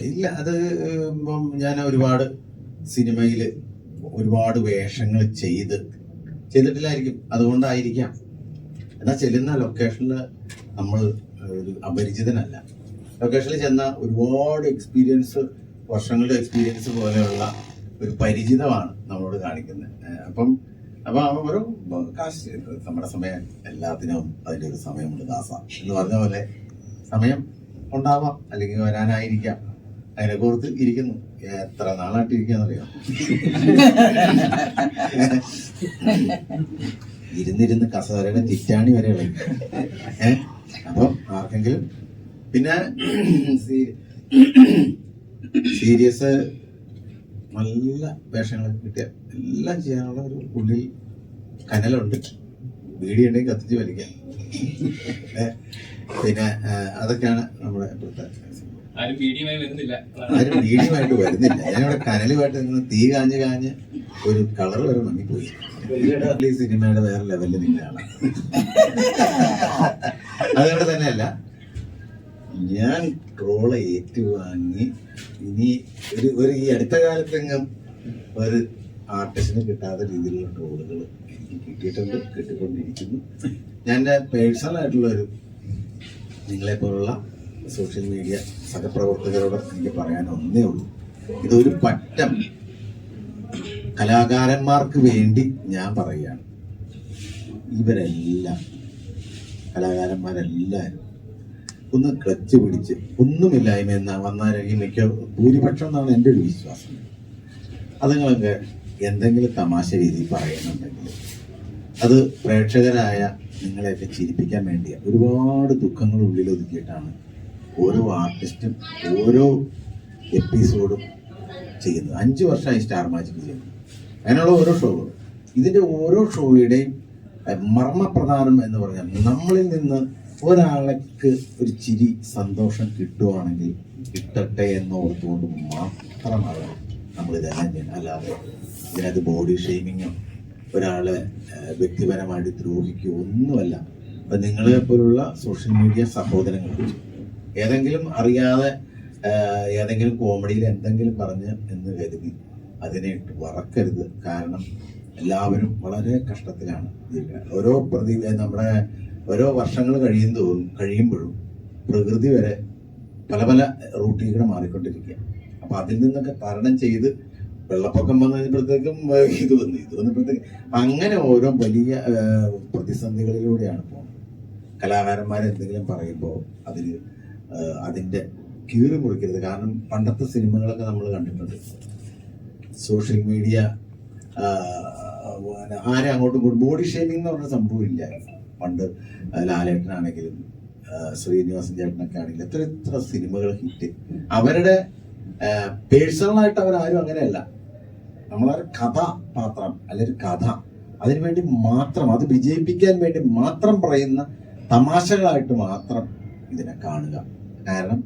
ഇല്ല അത് ഇപ്പം ഞാൻ ഒരുപാട് സിനിമയിൽ ഒരുപാട് വേഷങ്ങൾ ചെയ്ത് ചെയ്തിട്ടില്ലായിരിക്കും. അതുകൊണ്ടായിരിക്കാം. എന്നാൽ ചെല്ലുന്ന ലൊക്കേഷനിൽ നമ്മൾ ഒരു അപരിചിതനല്ല. ലൊക്കേഷനിൽ ചെന്ന ഒരുപാട് എക്സ്പീരിയൻസ് വർഷങ്ങളുടെ എക്സ്പീരിയൻസ് പോലെയുള്ള ഒരു പരിചിതമാണ് നമ്മളോട് കാണിക്കുന്നത് അപ്പം അപ്പം ഓരോ കാശ് നമ്മുടെ സമയം എല്ലാത്തിനും അതിന്റെ ഒരു സമയമുണ്ട് ദാസ എന്ന് പറഞ്ഞ പോലെ സമയം ഉണ്ടാവാം അല്ലെങ്കിൽ വരാനായിരിക്കാം. അതിനെ കുറിച്ച് ഇരിക്കുന്നു. എത്ര നാളായിട്ട് ഇരിക്കാന്നറിയാം ഇരുന്നിരുന്ന് കസേരയുടെ തിറ്റാണി വരെ ഇളകി. ഏഹ് അപ്പൊ ആർക്കെങ്കിലും പിന്നെ സീരിയസ് നല്ല വേഷങ്ങൾ കിട്ടിയ എല്ലാം ചെയ്യാനുള്ള ഒരു ഉള്ളിൽ കനലുണ്ട്. വീടി ഉണ്ടെങ്കിൽ കത്തിച്ച് വലിക്കാം. പിന്നെ അതൊക്കെയാണ് നമ്മുടെ ഇപ്പോഴത്തെ ആരും വീഡിയോമായി വരുന്നില്ല. ആരും വീഡിയോമായിട്ട് വരുന്നില്ല. ഞാനിവിടെ കനലുമായിട്ട് നിന്ന് തീ കാഞ്ഞ് കാഞ്ഞ് ഒരു കളർ വരെ മങ്ങിപ്പോയി. ഈ സിനിമയുടെ വേറെ ലെവലിൽ നിന്നാണ് അതുകൊണ്ട് തന്നെയല്ല ഞാൻ ട്രോൾ ഏറ്റുവാങ്ങി ഇനി ഒരു ഒരു ഈ അടുത്ത കാലത്തെങ്ങും ഒരു ആർട്ടിസ്റ്റിന് കിട്ടാത്ത രീതിയിലുള്ള ട്രോളുകൾ എനിക്ക് കിട്ടിയിട്ടുണ്ട് കിട്ടിക്കൊണ്ടിരിക്കുന്നു. ഞാൻ എന്റെ പേഴ്സണൽ ആയിട്ടുള്ള ഒരു നിങ്ങളെ പോലുള്ള സോഷ്യൽ മീഡിയ സഹപ്രവർത്തകരോട് എനിക്ക് പറയാൻ ഒന്നേ ഉള്ളൂ. ഇതൊരു പറ്റം. കലാകാരന്മാർക്ക് വേണ്ടി ഞാൻ പറയുകയാണ്. ഇവരെല്ലാം കലാകാരന്മാരെല്ലാവരും ഒന്ന് ക്ലച്ച് പിടിച്ച് ഒന്നുമില്ലായ്മ എന്നാ വന്നാലെങ്കിൽ മിക്ക ഭൂരിപക്ഷം എന്നാണ് എന്റെ ഒരു വിശ്വാസം. അതുങ്ങളൊക്കെ എന്തെങ്കിലും തമാശ രീതിയിൽ പറയുന്നുണ്ടെങ്കിൽ അത് പ്രേക്ഷകരായ നിങ്ങളെയൊക്കെ ചിരിപ്പിക്കാൻ വേണ്ടിയ. ഒരുപാട് ദുഃഖങ്ങൾ ഉള്ളിൽ ഒതുക്കിയിട്ടാണ് ഓരോ ആർട്ടിസ്റ്റും ഓരോ എപ്പിസോഡും ചെയ്യുന്നത്. അഞ്ച് വർഷമായി സ്റ്റാർ മാജിക് ചെയ്യുന്നത് അങ്ങനെയുള്ള ഓരോ ഷോകളും ഇതിന്റെ ഓരോ ഷോയുടെയും മർമ്മപ്രധാനം എന്ന് പറഞ്ഞാൽ നമ്മളിൽ നിന്ന് ഒരാൾക്ക് ഒരു ചിരി സന്തോഷം കിട്ടുവാണെങ്കിൽ കിട്ടട്ടെ എന്ന് ഓർത്തുകൊണ്ട് മാത്രമാണ് നമ്മൾ ഇതെല്ലാം ചെയ്യുന്നത്. അല്ലാതെ ഇതിനകത്ത് ബോഡി ഷെയ്മിങ്ങോ ഒരാളെ വ്യക്തിപരമായിട്ട് ദ്രോഹിക്കുകയോ ഒന്നുമല്ല. അപ്പം നിങ്ങളെ പോലുള്ള സോഷ്യൽ മീഡിയ സഹോദരങ്ങൾ ഏതെങ്കിലും അറിയാതെ ഏതെങ്കിലും കോമഡിയിൽ എന്തെങ്കിലും പറഞ്ഞ് എന്ന് കരുതി അതിനെ ഇട്ട് വറക്കരുത്. കാരണം എല്ലാവരും വളരെ കഷ്ടത്തിലാണ് ഓരോ പ്രതി നമ്മുടെ ഓരോ വർഷങ്ങൾ കഴിയും തോറും കഴിയുമ്പോഴും പ്രകൃതി വരെ പല പല റൂട്ടിലൂടെ മാറിക്കൊണ്ടിരിക്കുക. അപ്പൊ അതിൽ നിന്നൊക്കെ തരണം ചെയ്ത് വെള്ളപ്പൊക്കം വന്നപ്പോഴത്തേക്കും ഇത് വന്നു ഇത് വന്നപ്പോഴത്തേക്കും അങ്ങനെ ഓരോ വലിയ പ്രതിസന്ധികളിലൂടെയാണ് പോകുന്നത്. കലാകാരന്മാരെന്തെങ്കിലും പറയുമ്പോൾ അതിൽ അതിന്റെ കീറി മുറിക്കരുത്. കാരണം പണ്ടത്തെ സിനിമകളൊക്കെ നമ്മൾ കണ്ടിട്ടുണ്ട്. സോഷ്യൽ മീഡിയ ആരെ അങ്ങോട്ടും ഇങ്ങോട്ടും ബോഡി ഷേമിംഗ് എന്ന് പറഞ്ഞ സംഭവം ഇല്ല. പണ്ട് ലാലേട്ടനാണെങ്കിലും ശ്രീനിവാസൻ ചേട്ടനൊക്കെ ആണെങ്കിലും എത്ര എത്ര സിനിമകൾ ഹിറ്റ്. അവരുടെ പേഴ്സണലായിട്ട് അവരാരും അങ്ങനെയല്ല. നമ്മളൊരു കഥാപാത്രം അല്ലെങ്കിൽ കഥ അതിനുവേണ്ടി മാത്രം അത് വിജയിപ്പിക്കാൻ വേണ്ടി മാത്രം പറയുന്ന തമാശകളായിട്ട് മാത്രം ഇതിനെ കാണുക. കാരണം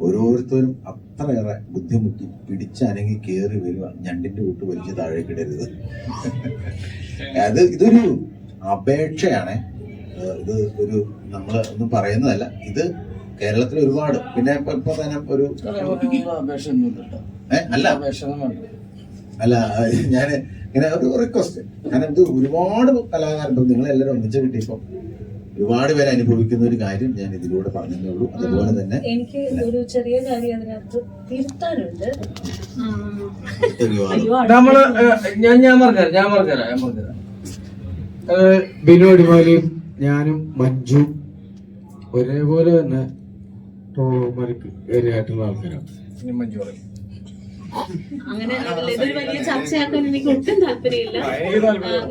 ഓരോരുത്തരും അത്രയേറെ ബുദ്ധിമുട്ടി പിടിച്ചനങ്ങി കയറി വരിക ഞണ്ടിന്റെ കൂട്ട് വലിച്ച് താഴേക്കിടരുത് അത് ഇതൊരു അപേക്ഷയാണ്. ഇത് ഒരു നമ്മൾ ഒന്നും പറയുന്നതല്ല. ഇത് കേരളത്തിൽ ഒരുപാട്. പിന്നെ ഇപ്പൊ തന്നെ ഒരു അല്ല അല്ല. ഞാൻ ഇങ്ങനെ ഒരു റിക്വസ്റ്റ് കാരണം ഇത് ഒരുപാട് കലാകാരൻ നിങ്ങൾ നിങ്ങളെല്ലാവരും ഒന്നിച്ച് കിട്ടിയപ്പോൾ ഒരുപാട് പേര് അനുഭവിക്കുന്ന ഒരു കാര്യം ഞാൻ ഇതിലൂടെ പറഞ്ഞതേ ഉള്ളൂ അതുപോലെ തന്നെ എനിക്ക് ഒരു ചെറിയ കാര്യം അതിനകത്ത് തിരുത്താനുണ്ട്. നമ്മൾ ഞാൻ ഞാൻ പറഞ്ഞുതരാം ഞാൻ പറഞ്ഞുതരാം ഞാൻ പറഞ്ഞുതരാം ബിനു അടിമാലിയും ഞാനും മഞ്ജു ഒരേപോലെ തന്നെ ആൾക്കാരാണ്. മഞ്ജു പറയും. അങ്ങനെ ഇതൊരു വലിയ ചർച്ചയാക്കാൻ എനിക്ക് ഒട്ടും താല്പര്യമില്ല.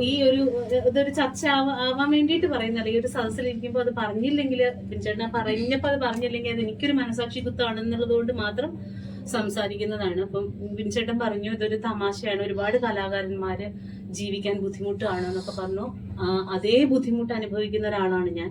ഈ ഒരു ഇതൊരു ചർച്ച ആവാൻ വേണ്ടിയിട്ട് പറയുന്നല്ല ഈ ഒരു സദസ്സിൽ ഇരിക്കുമ്പോൾ അത് പറഞ്ഞില്ലെങ്കിൽ ചേട്ടൻ പറഞ്ഞപ്പോൾ അത് പറഞ്ഞില്ലെങ്കിൽ അത് എനിക്കൊരു മനസാക്ഷി കുത്താണെന്നുള്ളത് കൊണ്ട് മാത്രം സംസാരിക്കുന്നതാണ്. അപ്പം വിൻചേട്ടൻ പറഞ്ഞു ഇതൊരു തമാശയാണ്. ഒരുപാട് കലാകാരന്മാര് ജീവിക്കാൻ ബുദ്ധിമുട്ടാണ് എന്നൊക്കെ പറഞ്ഞു. അതേ ബുദ്ധിമുട്ട് അനുഭവിക്കുന്ന ഒരാളാണ് ഞാൻ.